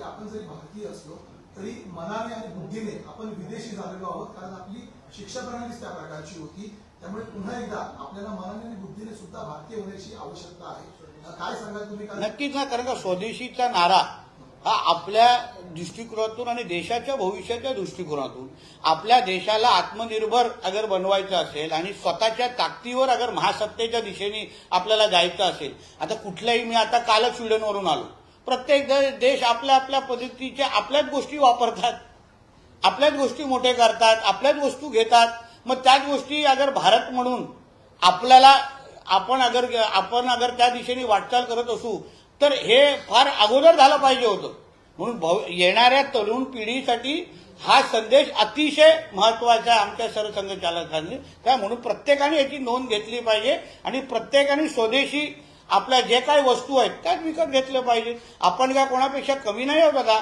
की आपण जरी भारतीय असलो तरी मनाने आणि बुद्धीने आपण विदेशी झालेलो आहोत कारण आपली शिक्षा प्रणालीच त्या प्रकारची होती. त्यामुळे पुन्हा एकदा आपल्याला मनाने आणि बुद्धीने सुद्धा भारतीय होण्याची आवश्यकता आहे. काय सांगाल तुम्ही नक्कीच ना कारण का स्वदेशीचा नारा हा आपल्या दृष्टिकोनातून आणि देशाच्या भविष्याच्या दृष्टिकोनातून आपल्या देशाला आत्मनिर्भर अगर बनवायचं असेल आणि स्वतःच्या ताकदीवर अगर महासत्तेच्या दिशेने आपल्याला जायचं असेल आता कुठल्याही मी आता कालच स्वीडनवरून आलो. प्रत्येक देश आपल्या आपल्या पद्धतीच्या आपल्याच गोष्टी वापरतात. आपल्याच गोष्टी मोठे करतात आपल्याच वस्तू घेतात. मग त्याच गोष्टी अगर भारत म्हणून आपल्याला आपण अगर आपण अगर त्या दिशेने वाटचाल करत असू तर हे फार अगोदर झालं पाहिजे होतं. म्हणून भव- येणाऱ्या तरुण पिढीसाठी हा संदेश अतिशय महत्त्वाचा आहे आमच्या सरसंघचालकांनी. त्या म्हणून प्रत्येकाने याची नोंद घेतली पाहिजे आणि प्रत्येकाने स्वदेशी आपल्या जे काही वस्तू आहेत त्याच विकत घेतल्या पाहिजेत आपण काय कोणापेक्षा कमी नाही आहोत आता